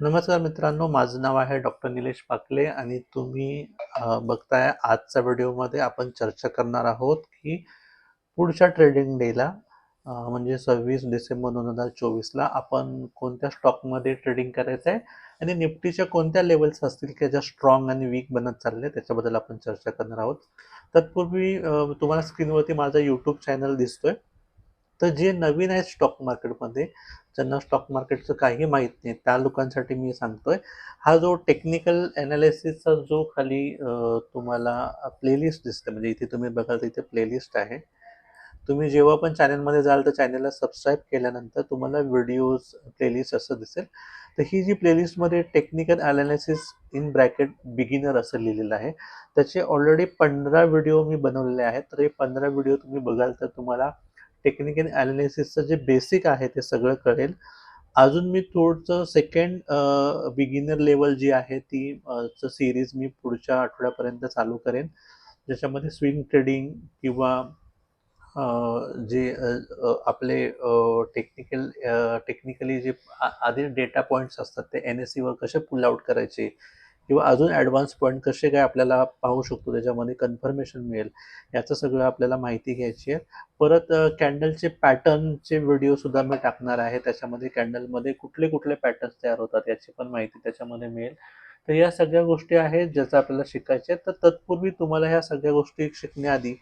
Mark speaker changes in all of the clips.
Speaker 1: नमस्कार मित्रांनो माझं नाव आहे डॉक्टर निलेश पाकले आणि तुम्ही बघताय आजच्या व्हिडिओमध्ये आपण चर्चा करणार आहोत की पुढच्या ट्रेडिंग डेला म्हणजे सव्वीस डिसेंबर दोन हजार चोवीसला आपण कोणत्या स्टॉकमध्ये ट्रेडिंग करायचं आहे आणि निफ्टीच्या कोणत्या लेवल्स असतील की ज्या स्ट्रॉंग आणि वीक बनत चालले त्याच्याबद्दल आपण चर्चा करणार आहोत. तत्पूर्वी तुम्हाला स्क्रीनवरती माझा यूट्यूब चॅनल दिसतोय. तर जे नवीन आहेत स्टॉक मार्केटमध्ये ज्यांना स्टॉक मार्केटचं काही माहीत नाही त्या लोकांसाठी मी सांगतोय हा जो टेक्निकल ॲनालिसिसचा जो खाली तुम्हाला प्लेलिस्ट दिसते म्हणजे इथे तुम्ही बघाल तर इथे प्लेलिस्ट आहे. तुम्ही जेव्हा पण चॅनलमध्ये जाल तर चॅनलला सबस्क्राईब केल्यानंतर तुम्हाला व्हिडिओज प्लेलिस्ट असं दिसेल. तर ही जी प्लेलिस्टमध्ये technical analysis in bracket beginner असं लिहिलेलं आहे त्याचे ऑलरेडी पंधरा व्हिडिओ मी बनवलेले आहेत. तर हे पंधरा व्हिडिओ तुम्ही बघाल तर तुम्हाला टेक्निकल ॲनालिसिसचं जे बेसिक आहे ते सगळं कळेल अजून मी थोडंसं सेकंड बिगिनर लेवल जी आहे ती सिरीज मी पुढच्या आठवड्यापर्यंत चालू करेन. ज्याच्यामध्ये स्विंग ट्रेडिंग किंवा जे आपले टेक्निकल टेक्निकली जे आधी डेटा पॉईंट्स असतात ते एन एस सीवर कसे पुल आउट करायचे किंवा अजून ॲडव्हान्स पॉईंट कसे काय आपल्याला पाहू शकतो त्याच्यामध्ये कन्फर्मेशन मिळेल याचं सगळं आपल्याला माहिती घ्यायची आहे. परत कॅन्डलचे पॅटर्नचे व्हिडिओसुद्धा मी टाकणार आहे. त्याच्यामध्ये कॅन्डलमध्ये कुठले कुठले पॅटर्न्स तयार होतात याची पण माहिती त्याच्यामध्ये मिळेल. तर या सगळ्या गोष्टी आहेत ज्याचं आपल्याला शिकायचे आहेत. तर तत्पूर्वी तुम्हाला ह्या सगळ्या गोष्टी शिकण्याआधी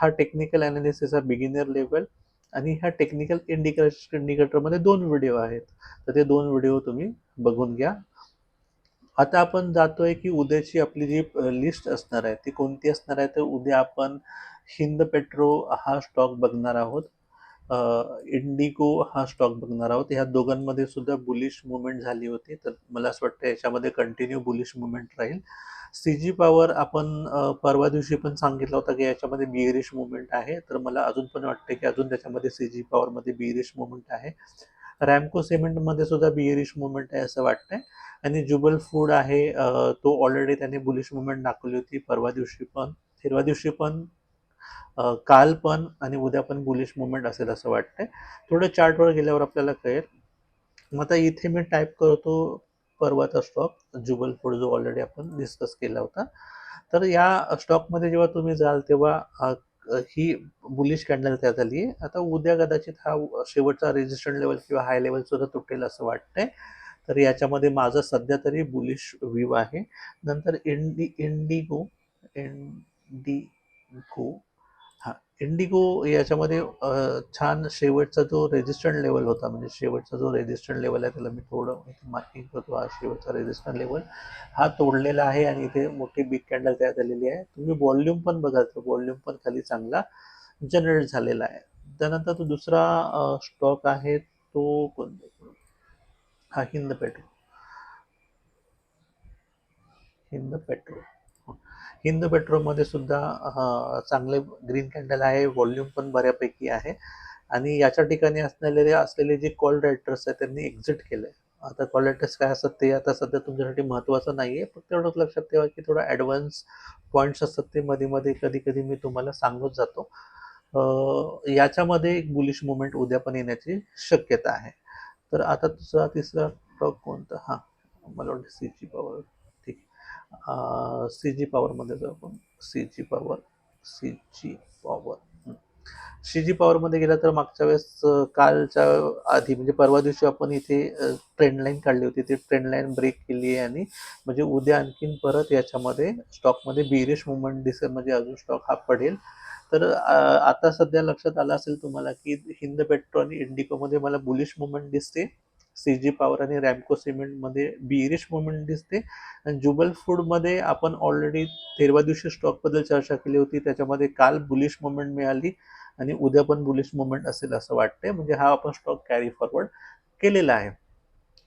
Speaker 1: हा टेक्निकल ॲनालिसिस हा बिगिनर लेवल आणि ह्या टेक्निकल इंडिकेटर इंडिकेटरमध्ये दोन व्हिडिओ आहेत. तर ते दोन व्हिडिओ तुम्ही बघून घ्या. आता आपण जातोय की उद्याची आपली जी लिस्ट असणार आहे ती कोणती असणार आहे? तर उद्या आपण हिंद पेट्रो हा स्टॉक बघणार आहोत. इंडिगो हा स्टॉक बघणार आहोत. ह्या दोघांमध्ये सुद्धा बुलिश मुवमेंट झाली होती. तर मला असं वाटतं याच्यामध्ये कंटिन्यू बुलिश मुवमेंट राहील. सी जी पॉवर आपण परवा दिवशी पण सांगितलं होतं की याच्यामध्ये बिअरिश मुवमेंट आहे. तर मला अजून पण वाटतं की अजून त्याच्यामध्ये सी जी पॉवरमध्ये बिअरिश मुवमेंट आहे. रॅमको सिमेंटमध्ये सुद्धा बिअरिश मुवमेंट आहे असं वाटतंय. आणि जुबल फूड आहे तो ऑलरेडी त्याने बुलिश मुवमेंट दाखवली होती परवा दिवशी पण हिरवा दिवशी पण काल पण आणि उद्या पण बुलिश मुवमेंट असेल असं वाटतंय. थोडं चार्टवर गेल्यावर आपल्याला कळेल. मग आता इथे मी टाईप करतो परवाचा स्टॉक जुबल फूड जो ऑलरेडी आपण डिस्कस केला होता. तर या स्टॉकमध्ये जेव्हा तुम्ही जाल तेव्हा ही बुलिश कॅन्डल तयार झाली आहे आता उद्या कदाचित हा शेवटचा रेजिस्टंट लेवल किंवा हाय लेवल सुद्धा तुटेल असं वाटतंय. तर याच्यामध्ये माझं सध्या तरी बुलिश व्ह्यू आहे. नंतर इंडी इंडिगो इंडिगो हा इंडिगो याच्यामध्ये छान शेवटचा जो रेजिस्टंट लेवल होता म्हणजे शेवटचा जो रेजिस्टंट लेवल आहे त्याला मी थोडं मार्किंग करतो हा शेवटचा रेजिस्टंट लेवल हा तोडलेला आहे आणि इथे मोठी बिग कॅन्डल तयार झालेली आहे. तुम्ही व्हॉल्यूम पण बघाल तर व्हॉल्यूम पण खाली चांगला जनरेट झालेला आहे. त्यानंतर तो दुसरा स्टॉक आहे तो हा हिंद पेट्रोल. हिंद पेट्रोल. हिंद पेट्रोलमध्ये सुद्धा चांगले ग्रीन कॅन्डल आहे व्हॉल्यूम पण बऱ्यापैकी आहे. आणि याच्या ठिकाणी असलेले असलेले जे कॉल रायटर्स आहेत त्यांनी एक्झिट केले आता कॉल रायटर्स काय असतात ते आता सध्या तुमच्यासाठी महत्त्वाचं नाही आहे फक्त एवढंच लक्षात ठेवा की थोडं ॲडव्हान्स पॉईंट्स असतात ते मध्ये मध्ये कधी कधी मी तुम्हाला सांगत जातो. याच्यामध्ये एक बुलिश मुवमेंट उद्या पण येण्याची शक्यता आहे. तर आता दुसरा तिसरा स्टॉक कोणता? हां मला वाटतं सी जी पॉवर ठीक. सी जी पॉवरमध्ये जाऊ आपण. C G power C G power C G पॉवरमध्ये गेला तर मागच्या वेळेस कालच्या आधी म्हणजे परवा दिवशी आपण इथे ट्रेंड लाईन काढली होती. ती ट्रेंड लाईन ब्रेक केली आहे आणि म्हणजे उद्या आणखीन परत याच्यामध्ये स्टॉकमध्ये बिरिश मुवमेंट दिसेल. म्हणजे अजून स्टॉक हा पडेल. तर आता सध्या लक्षात आलं असेल तुम्हाला की हिंद पेट्रो आणि इंडिकोमध्ये मला बुलिश मुवमेंट दिसते. सी जी पॉवर आणि रॅमको सिमेंटमध्ये बिरिश मुवमेंट दिसते. आणि जुबल फूडमध्ये आपण ऑलरेडी तेरवा दिवशी स्टॉकबद्दल चर्चा केली होती. त्याच्यामध्ये काल बुलिश मुवमेंट मिळाली आणि उद्या पण बुलिश मुवमेंट असेल असं वाटतंय. म्हणजे हा आपण स्टॉक कॅरी फॉरवर्ड केलेला आहे.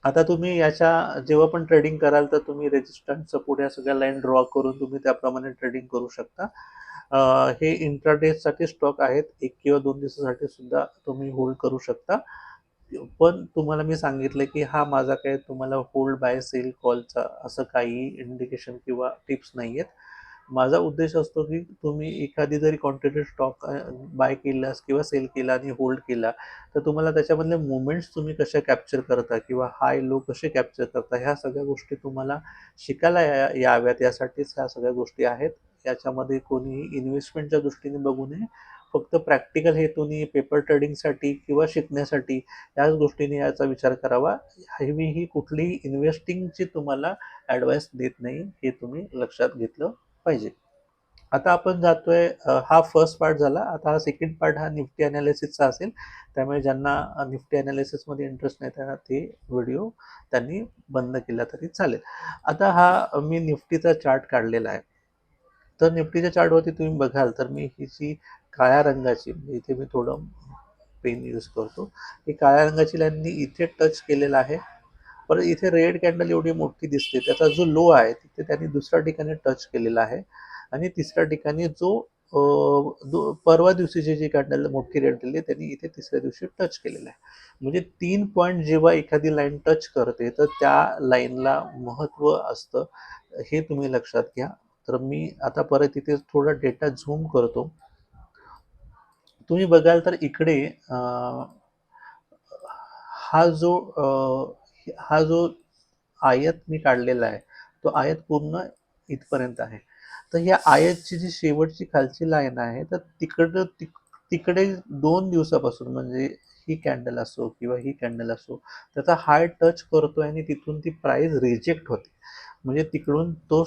Speaker 1: आता तुम्ही याच्या जेव्हा पण ट्रेडिंग कराल तर तुम्ही रेजिस्टंट सपोर्ट या सगळ्या लाईन ड्रॉ करून तुम्ही त्याप्रमाणे ट्रेडिंग करू शकता. हे इंट्राडेसाठी स्टॉक आहेत. एक किंवा दोन दिवसासाठी सुद्धा तुम्ही होल्ड करू शकता. पण तुम्हाला मी सांगितलं की हा माझा काय तुम्हाला होल्ड बाय सेल कॉलचा असं काही इंडिकेशन किंवा टिप्स नाही आहेत माझा उद्देश असतो की तुम्ही एखादी जरी क्वांटिटी स्टॉक बाय केलास किंवा सेल केला आणि होल्ड केला तर तुम्हाला त्याच्यामधले मुवमेंट्स तुम्ही कशा कॅप्चर करता किंवा हाय लो कसे कॅप्चर करता ह्या सगळ्या गोष्टी तुम्हाला शिकायला या याव्यात. यासाठीच ह्या सगळ्या गोष्टी आहेत. याच्यामध्ये कोणीही इन्व्हेस्टमेंटच्या दृष्टीने बघू नये. फक्त प्रॅक्टिकल हेतूने पेपर ट्रेडिंगसाठी किंवा शिकण्यासाठी याच गोष्टीने याचा विचार करावा. मी ही कुठलीही इन्व्हेस्टिंगची तुम्हाला ॲडवाईस देत नाही हे तुम्ही लक्षात घेतलं पाहिजे. आता आपण जातोय हा फर्स्ट पार्ट झाला. आता हा सेकंड पार्ट हा निफ्टी अनालिसिसचा असेल. त्यामुळे ज्यांना निफ्टी अनालिसिसमध्ये इंटरेस्ट नाही त्यांना ते व्हिडिओ त्यांनी बंद केला तरी चालेल. आता हा मी निफ्टीचा चार्ट काढलेला आहे. तर निफ्टीच्या चार्टवरती तुम्ही बघाल तर मी ही जी काळ्या रंगाची म्हणजे इथे मी थोडं पेन यूज करतो ही काळ्या रंगाची लाईन मी इथे टच केलेला आहे. परत इथे रेड कॅन्डल एवढी मोठी दिसते त्याचा जो लो आहे तिथे त्यांनी दुसऱ्या ठिकाणी टच केलेला आहे. आणि तिसऱ्या ठिकाणी जो परवा दिवशीची जी कॅन्डल मोठी रेड दिली त्यांनी इथे तिसऱ्या दिवशी टच केलेला आहे. म्हणजे तीन पॉईंट जेव्हा एखादी लाईन टच करते तर त्या लाईनला महत्त्व असतं हे तुम्ही लक्षात घ्या. तर मी आता परत इथे थोडा डेटा झूम करतो. तुम्ही बघाल तर इकडे हा जो हा जो आयत मी काढलेला आहे तो आयत पूर्ण इथपर्यंत आहे. तर या आयतची जी शेवटची खालची लाईन आहे तर तिकडं तिकडे दोन दिवसापासून म्हणजे ही कॅन्डल असो किंवा ही कॅन्डल असो त्याचा हाय टच करतोय आणि तिथून ती प्राईज रिजेक्ट होते. म्हणजे तिकडून तो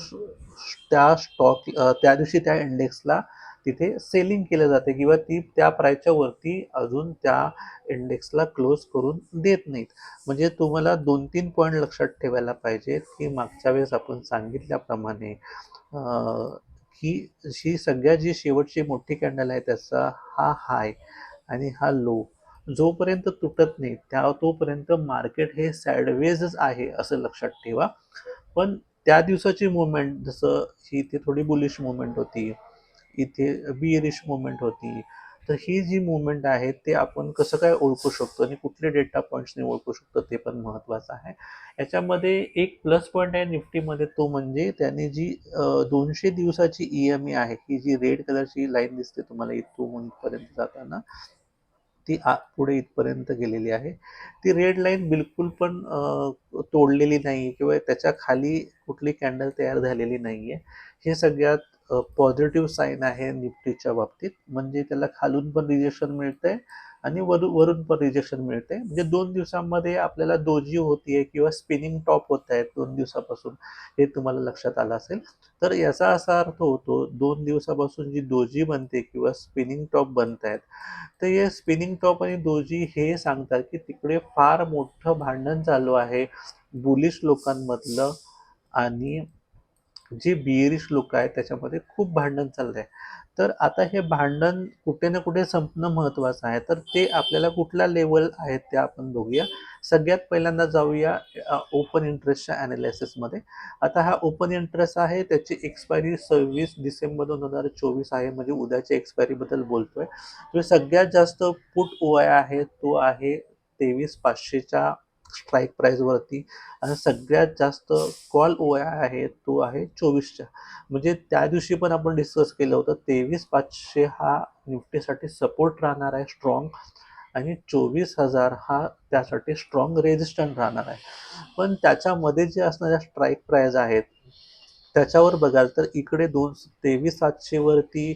Speaker 1: त्या स्टॉक त्या दिवशी त्या इंडेक्सला तिथे सेलिंग केलं जाते किंवा ती त्या प्राईसच्या वरती अजून त्या इंडेक्सला क्लोज करून देत नाहीत. म्हणजे तुम्हाला दोन तीन पॉईंट लक्षात ठेवायला पाहिजे की मागच्या वेळेस आपण सांगितल्याप्रमाणे की ही सगळ्या जी शेवटची मोठी कॅन्डल आहे त्याचा हा हाय आणि हा लो जोपर्यंत तुटत नाही त्या तोपर्यंत मार्केट हे सॅडवेजच आहे असं लक्षात ठेवा. पण त्या दिवसाची मुवमेंट जसं ही इथे थोडी बुलिश मुवमेंट होती इथे बियरिश मुवमेंट होती तर ही जी मुवमेंट आहे ते आपण कसं काय ओळखू शकतो आणि कुठले डेटा पॉईंट्सने ओळखू शकतो ते पण महत्त्वाचं आहे. याच्यामध्ये एक प्लस पॉईंट आहे निफ्टीमध्ये तो म्हणजे त्याने जी दोनशे दिवसाची ई एम ई आहे ही जी रेड कलरची लाईन दिसते तुम्हाला इथून पर्यंत जाताना ती आ पुढे इथपर्यंत गेलेली आहे. ती रेड लाईन बिलकुल पण तोडलेली नाही किंवा त्याच्याखाली कुठली कॅन्डल तयार झालेली नाही आहे हे सगळ्यात पॉझिटिव्ह साईन आहे निफ्टीच्या बाबतीत. म्हणजे त्याला खालून पण रिजेक्शन मिळतंय. आणि वरून वरून पण रिजेक्शन मिळते. म्हणजे दोन दिवसांमध्ये आपल्याला दोजी होतीये किंवा स्पिनिंग टॉप होत आहेत दोन दिवसापासून हे तुम्हाला लक्षात आलं असेल. तर याचा असा अर्थ होतो दोन दिवसापासून जी दोजी बनते किंवा स्पिनिंग टॉप बनत आहेत तर हे स्पिनिंग टॉप आणि दोजी हे सांगतात की तिकडे फार मोठं भांडण चालू आहे. बुलिश लोकांमधलं आणि जे बियरिश लोक आहेत त्याच्यामध्ये खूप भांडण चाललंय. तर आता हे भांडण कुठे ना कुठे संपणं महत्वाचं आहे. तर ते आपल्याला कुठल्या लेवल आहेत ते आपण बघूया. सगळ्यात पहिल्यांदा जाऊया ओपन इंटरेस्टच्या अनालिसिसमध्ये आता हा ओपन इंटरेस्ट आहे त्याची एक्सपायरी सव्वीस डिसेंबर दोन हजार चोवीस आहे म्हणजे उद्याच्या एक्सपायरीबद्दल बोलतोय. जो सगळ्यात जास्त पुट ओ आहे तो आहे तेवीस पाचशेच्या स्ट्राईक प्राईजवरती आणि सगळ्यात जास्त कॉल ओ आहे तो आहे चोवीसच्या. म्हणजे त्या दिवशी पण आपण डिस्कस केलं होतं तेवीस पाचशे हा निफ्टीसाठी सपोर्ट राहणार आहे स्ट्रॉंग आणि चोवीस हजार हा त्यासाठी स्ट्रॉंग रेजिस्टंट राहणार आहे. पण त्याच्यामध्ये जे असणाऱ्या स्ट्राईक प्राईज आहेत त्याच्यावर बघाल तर इकडे दोन तेवीस सातशेवरती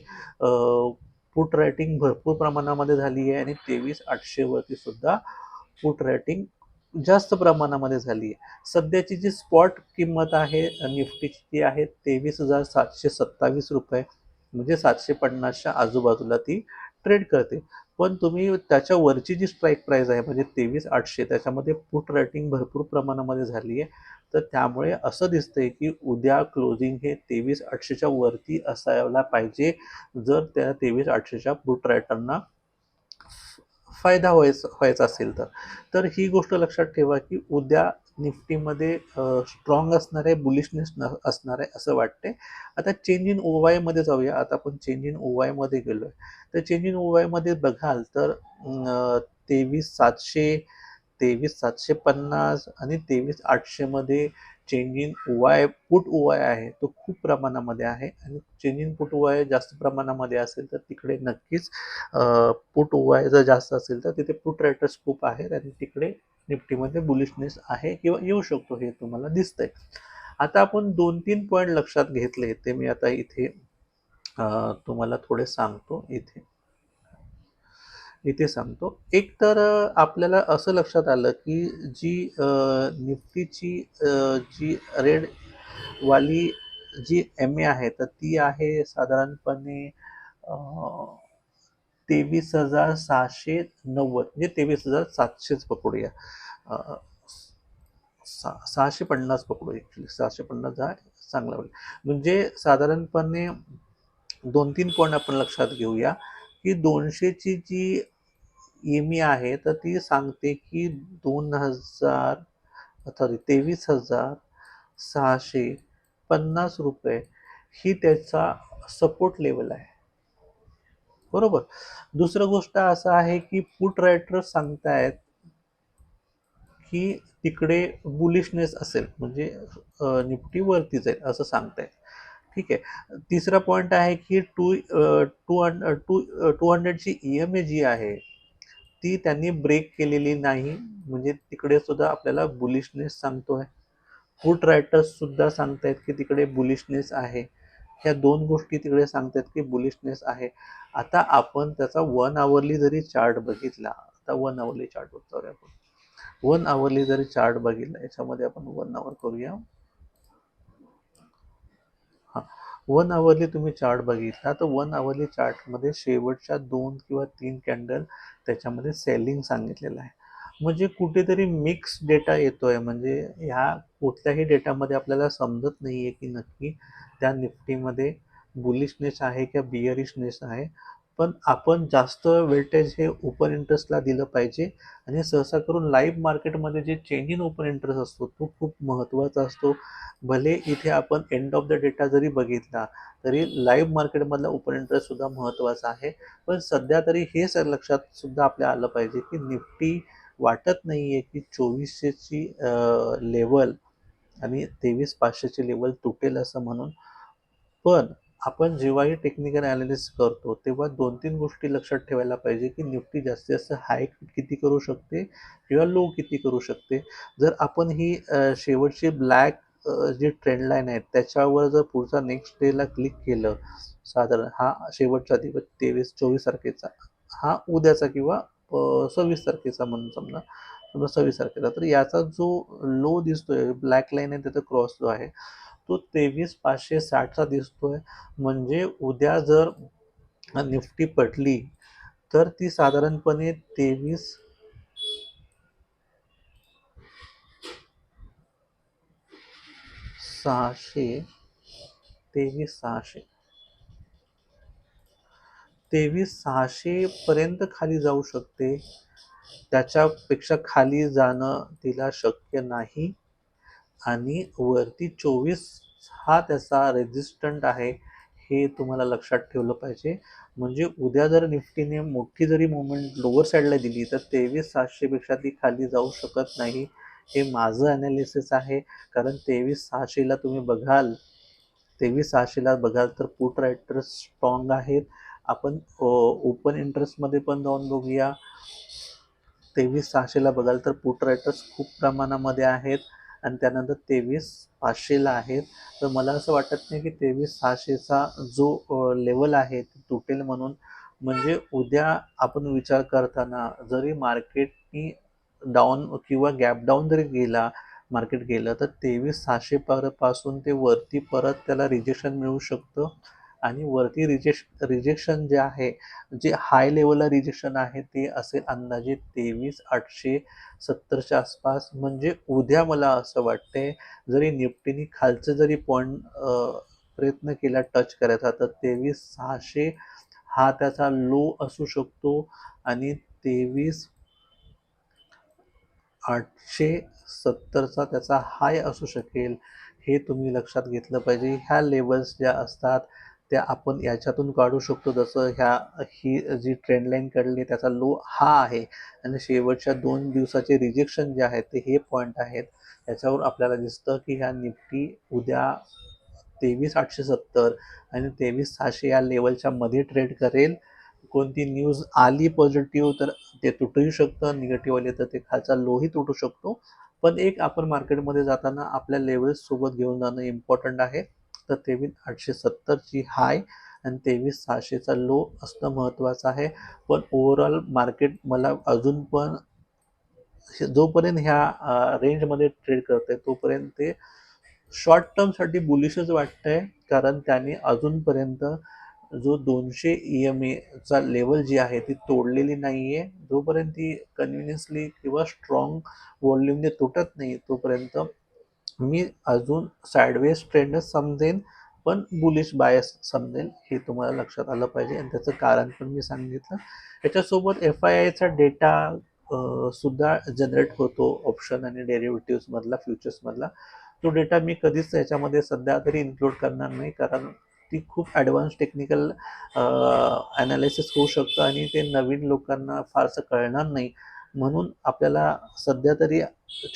Speaker 1: पुट रायटिंग भरपूर प्रमाणामध्ये झाली आहे आणि तेवीस आठशेवरती सुद्धा पुट रायटिंग जास्त प्रमाणामध्ये झाली आहे. सध्याची जी स्पॉट किंमत आहे निफ्टीची ती आहे तेवीस हजार सातशे सत्तावीस रुपये म्हणजे सातशे पन्नासच्या आजूबाजूला ती ट्रेड करते. पण तुम्ही त्याच्या वरची जी स्ट्राईक प्राईस आहे म्हणजे तेवीस आठशे त्याच्यामध्ये पुट रेटिंग भरपूर प्रमाणामध्ये झाली आहे. तर त्यामुळे असं दिसतंय की उद्या क्लोजिंग हे तेवीस आठशेच्या वरती असायला पाहिजे जर त्या तेवीस आठशेच्या पुट रायटरना फायदा व्हायचा व्हायचा असेल तर. तर ही गोष्ट लक्षात ठेवा की उद्या निफ्टीमध्ये स्ट्रॉंग असणार आहे बुलिशनेस न असणार आहे असं वाटते. आता चेंज इन ओ वायमध्ये जाऊया. आता आपण चेंज इन ओ वायमध्ये गेलो आहे तर चेंज इन ओ वायमध्ये बघाल तर तेवीस सातशे तेवीस सातशे पन्नास आणि तेवीस आठशेमध्ये change in Y put Y आहे तो खूप प्रमाणामध्ये आहे. आणि चेंज इन पुट वाय जास्त प्रमाणामध्ये असेल तर तिकडे नक्कीच पुट वाय जर जास्त असेल तर तिथे पुट रायटर्स खूप आहेत आणि तिकडे निफ्टीमध्ये बुलिशनेस आहे किंवा येऊ शकतो हे तुम्हाला दिसतंय. आता आपण दोन तीन पॉईंट लक्षात घेतले ते मी आता इथे तुम्हाला थोडे सांगतो. इथे इथे सांगतो. एक तर आपल्याला असं लक्षात आलं की जी निफ्टीची जी रेड वाली जी एम ए आहे तर ती आहे साधारणपणे तेवीस हजार सहाशे नव्वद म्हणजे तेवीस हजार सातशेच पकडूया सा- सहाशे पन्नास पकडू ॲक्च्युली सहाशे पन्नास हा चांगला होईल म्हणजे साधारणपणे दोन तीन पॉईंट आपण लक्षात घेऊया की दोनशेची जी इमी आहे तर ती सांगते की दोन हजार सॉरी तेवीस हजार सहाशे पन्नास रुपये ही त्याचा सपोर्ट लेवल आहे. बरोबर? दुसरं गोष्ट असं आहे की पुट रायटर सांगतायत की तिकडे बुलिशनेस असेल म्हणजे निफ्टी वरती जाईल असं सांगतायत. ठीक आहे? तिसरा पॉईंट आहे की two two hund two two हंड्रेडची E M A जी आहे ती त्यांनी ब्रेक केलेली नाही. म्हणजे तिकडे सुद्धा आपल्याला बुलिशनेस सांगतोय. फूट रायटर्स सुद्धा सांगतायत की तिकडे बुलिशनेस आहे. ह्या दोन गोष्टी तिकडे सांगतायत की बुलिशनेस आहे. आता आपण त्याचा वन आवरली जरी चार्ट बघितला आता वन आवरली चार्ट बघतो आपण. वन आवरली जरी चार्ट बघितला याच्यामध्ये आपण वन आवर करूया. हा वन आवरली तुम्ही चार्ट बघितला तर वन आवरली चार्टमध्ये शेवटच्या दोन किंवा तीन कॅन्डल त्याच्यामध्ये सेलिंग सांगितलेलं आहे. म्हणजे कुठेतरी मिक्स डेटा येतो आहे म्हणजे ह्या कुठल्याही डेटामध्ये आपल्याला समजत नाही आहे की नक्की त्या निफ्टीमध्ये बुलिशनेस आहे किंवा बियरिशनेस आहे. पण आपण जास्त वेटेज हे ओपन इंटरेस्टला दिलं पाहिजे आणि सहसा करून लाईव्ह मार्केटमध्ये जे चेंज इन ओपन इंटरेस्ट असतो तो खूप महत्त्वाचा असतो. भले इथे आपण एंड ऑफ द डेटा जरी बघितला तरी लाईव्ह मार्केटमधला ओपन इंटरेस्टसुद्धा महत्त्वाचा आहे. पण सध्या तरी हे सर लक्षात सुद्धा आपल्या आलं पाहिजे की निफ्टी वाटत नाही आहे की चोवीसशेची लेवल आणि तेवीस पाचशेची लेवल तुटेल असं म्हणून. पण आपण जेव्हाही टेक्निकल अनालिसिस करतो तेव्हा दोन तीन गोष्टी लक्षात ठेवायला पाहिजे की निफ्टी जास्तीत जास्त हाय किती करू शकते किंवा लो किती करू शकते. जर आपण ही शेवटची ब्लॅक जी ट्रेंड लाईन आहे त्याच्यावर जर पुढचा नेक्स्ट डेला क्लिक केलं साधारण हा शेवटचा दिवस तेवीस चोवीस तारखेचा हा उद्याचा किंवा सव्वीस तारखेचा म्हणून समजा समजा सव्वीस तारखेचा तर याचा जो लो दिसतोय ब्लॅक लाईन आहे त्याचा क्रॉस जो आहे तो तेवीस पाचशे साठचा दिसतोय. म्हणजे उद्या जर निफ्टी पटली तर ती साधारणपणे तेवीस सहाशे तेवीस सहाशे. तेवीस सहाशे पर्यंत खाली जाऊ शकते. त्याच्यापेक्षा खाली जाणं तिला शक्य नाही. आणि वरती चोवीस हा त्याचा रेजिस्टंट आहे हे तुम्हाला लक्षात ठेवलं पाहिजे. म्हणजे उद्या जर निफ्टीने मोठी जरी मुवमेंट लोअर साईडला दिली तर तेवीस सातशेपेक्षा ती खाली जाऊ शकत नाही. हे माझं ॲनालिसिस आहे. कारण तेवीस सहाशेला तुम्ही बघाल तेवीस सहाशेला बघाल तर पुट रायटर्स स्ट्रॉंग आहेत. आपण ओपन इंटरेस्टमध्ये पण जाऊन बघूया. तेवीस सहाशेला बघाल तर पुट रायटर्स खूप प्रमाणामध्ये आहेत. आणि त्यानंतर तेवीस पाचशेला आहेत. तर मला असं वाटत नाही की तेवीस सहाशेचा जो लेवल आहे ते तुटेल म्हणून. म्हणजे उद्या आपण विचार करताना जरी मार्केटनी डाऊन किंवा गॅप डाऊन जरी गेला मार्केट गेलं तर तेवीस सहाशे परपासून ते वरती परत त्याला रिजेक्शन मिळू शकतं? आणि वरती रिजेक्श रिजेक्शन जे आहे जे हाय लेवलला रिजेक्शन आहे ते असेल अंदाजे तेवीस आठशे सत्तरच्या आसपास. म्हणजे उद्या मला असं वाटते जरी निफ्टीने खालचं जरी पॉईंट प्रयत्न केला टच करायचा तर तेवीस सहाशे हा त्याचा लो असू शकतो आणि तेवीस आठशे सत्तरचा त्याचा हाय असू शकेल हे तुम्ही लक्षात घेतलं पाहिजे. ह्या लेवल्स ज्या असतात त्या आपण याच्यातून काढू शकतो. जसं ह्या ही जी ट्रेंड लाईन काढली त्याचा लो हा आहे. आणि शेवटच्या दोन दिवसाचे रिजेक्शन जे आहेत ते हे पॉईंट आहेत. याच्यावर आपल्याला दिसतं की ह्या निफ्टी उद्या तेवीस आठशे सत्तर आणि तेवीस सहाशे या लेवलच्या मध्ये ट्रेड करेल. कोणती न्यूज आली पॉझिटिव्ह तर ते तुटूही शकतं. निगेटिव्ह आले तर ते खालचा लोही तुटू शकतो. पण एक आपण मार्केटमध्ये जाताना आपल्या लेवल्स सोबत घेऊन जाणं इम्पॉर्टंट आहे. तेवीस आठशे सत्तरची हाय आणि तेवीस सहाशेचा लो असणं महत्त्वाचं आहे. पण ओव्हरऑल मार्केट मला अजून पण जोपर्यंत ह्या रेंजमध्ये ट्रेड करते तोपर्यंत ते शॉर्ट टर्मसाठी बुलिशच वाटतंय. कारण त्याने अजूनपर्यंत जो दोनशे ई एम एचा लेवल जी आहे ती तोडलेली नाही आहे जोपर्यंत ती कन्व्हिनियन्सली किंवा स्ट्रॉंग वॉल्यूमने तुटत नाही तोपर्यंत मी अजून साईडवेज ट्रेंडच समजेन पण बुलिश बायस समजेल हे तुम्हाला लक्षात आलं पाहिजे. आणि त्याचं कारण पण मी सांगितलं. याच्यासोबत एफ आय आयचा डेटा सुद्धा जनरेट होतो ऑप्शन आणि डेरिव्हेटिव्समधला फ्युचर्समधला तो डेटा मी कधीच याच्यामध्ये सध्या तरी इन्क्लूड करणार नाही कारण ती खूप ॲडव्हान्स टेक्निकल ॲनालिसिस होऊ शकतं आणि ते नवीन लोकांना फारसं कळणार नाही. म्हणून आपल्याला सध्या तरी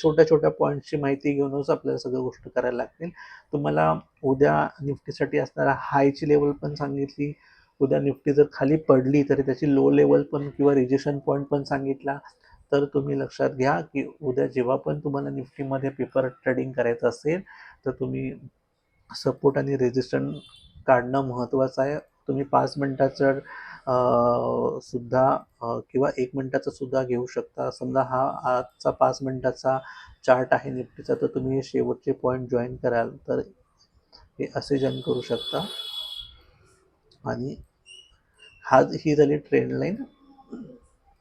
Speaker 1: छोट्या छोट्या पॉईंटची माहिती घेऊनच आपल्याला सगळ्या गोष्टी करायला लागतील. तुम्हाला उद्या निफ्टीसाठी असणारा हायची लेवल पण सांगितली. उद्या निफ्टी जर खाली पडली तरी त्याची लो लेवल पण किंवा रिजेक्शन पॉईंट पण सांगितला. तर तुम्ही लक्षात घ्या की उद्या जेव्हा पण तुम्हाला निफ्टीमध्ये पेपर ट्रेडिंग करायचं असेल तर तुम्ही सपोर्ट आणि रेजिस्टन्स काढणं महत्त्वाचं आहे. तुम्ही पाच मिनटाचं सुद्धा किंवा एक मिनटाचा सुद्धा घेऊ शकता. समजा हा आजचा पाच मिनटाचा चार्ट आहे निफ्टीचा तर तुम्ही हे शेवटचे पॉईंट जॉईन कराल तर हे असे जॉईन करू शकता. आणि हा ही झाली ट्रेंड लाईन.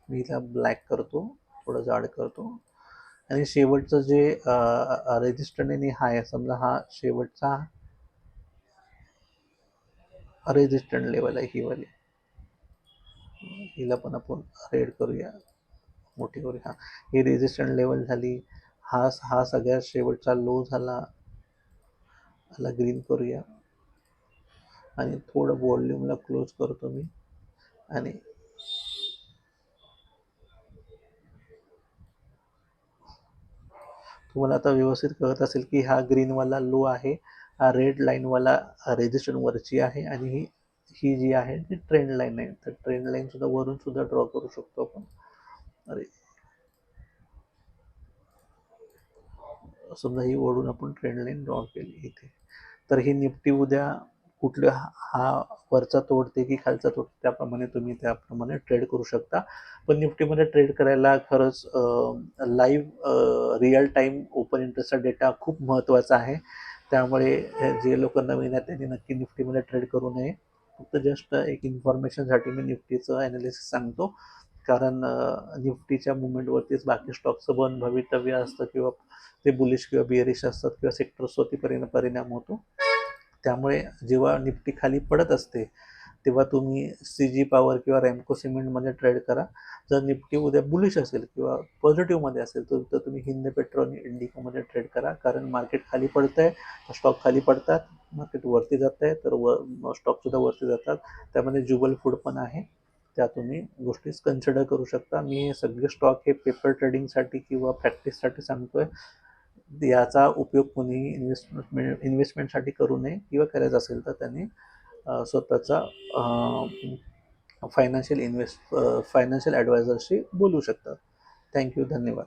Speaker 1: मी हिला ब्लॅक करतो थोडं जाड करतो. आणि शेवटचं जे रेजिस्टंट आणि हाय समजा हा शेवटचा रेजिस्टंट लेवल आहे ही वाली. हिला पण आपण रेड करूया. मोठी करूया. हां ही रेजिस्टंट लेवल झाली. हा हा सगळ्यात शेवटचा लो झाला. ह्याला ग्रीन करूया. आणि थोडं वॉल्यूमला क्लोज करतो मी. आणि तुम्हाला आता व्यवस्थित कळत असेल की हा ग्रीनवाला लो आहे. हा रेड लाईनवाला रेजिस्टनवरची आहे आणि ही ही जी आहे ती ट्रेंड लाईन आहे. तर ट्रेंड लाईन सुद्धा वरून सुद्धा ड्रॉ करू शकतो आपण. अरे. समजा ही ओढून आपण ट्रेंड लाईन ड्रॉ केली इथे. तर ही निफ्टी उद्या कुठल्या हा वरचा तोडते की खालचा तोडते त्याप्रमाणे तुम्ही त्याप्रमाणे ट्रेड करू शकता. पण निफ्टीमध्ये ट्रेड करायला खरंच लाईव्ह रिअल टाईम ओपन इंटरेस्टचा डेटा खूप महत्त्वाचा आहे. त्यामुळे जे लोक नवीन आहेत त्यांनी नक्की निफ्टीमध्ये ट्रेड करू नये. फक्त जस्ट एक इन्फॉर्मेशनसाठी मी निफ्टीचं ॲनालिसिस सांगतो. कारण निफ्टीच्या मुवमेंटवरतीच बाकी स्टॉकचं पण भवितव्य असतं किंवा ते बुलिश किंवा बिअरिश असतात किंवा सेक्टर्सवरती परिणाम परिणाम होतो. त्यामुळे जेव्हा निफ्टी खाली पडत असते तेव्हा तुम्ही सी जी पॉवर किंवा रॅमको सिमेंटमध्ये ट्रेड करा. जर निफ्टी उद्या बुलिश असेल किंवा पॉझिटिव्हमध्ये असेल तर तर तुम्ही हिंद पेट्रोल आणि इंडिकोमध्ये ट्रेड करा. कारण मार्केट खाली पडतं आहे स्टॉक खाली पडतात मार्केट वरती जात आहे तर व स्टॉकसुद्धा वरती जातात. त्यामध्ये जुबल फूड पण आहे. त्या तुम्ही गोष्टी कन्सिडर करू शकता. मी हे सगळे स्टॉक हे पेपर ट्रेडिंगसाठी किंवा प्रॅक्टिससाठी सांगतोय. याचा उपयोग कोणीही इन्व्हेस्टमेंट इन्व्हेस्टमेंटसाठी करू नये. किंवा करायचा असेल तर त्यांनी स्वतःचा फायनान्शियल इन्व्हेस्ट फायनान्शियल ॲडवायझरशी बोलू शकता. थँक्यू धन्यवाद.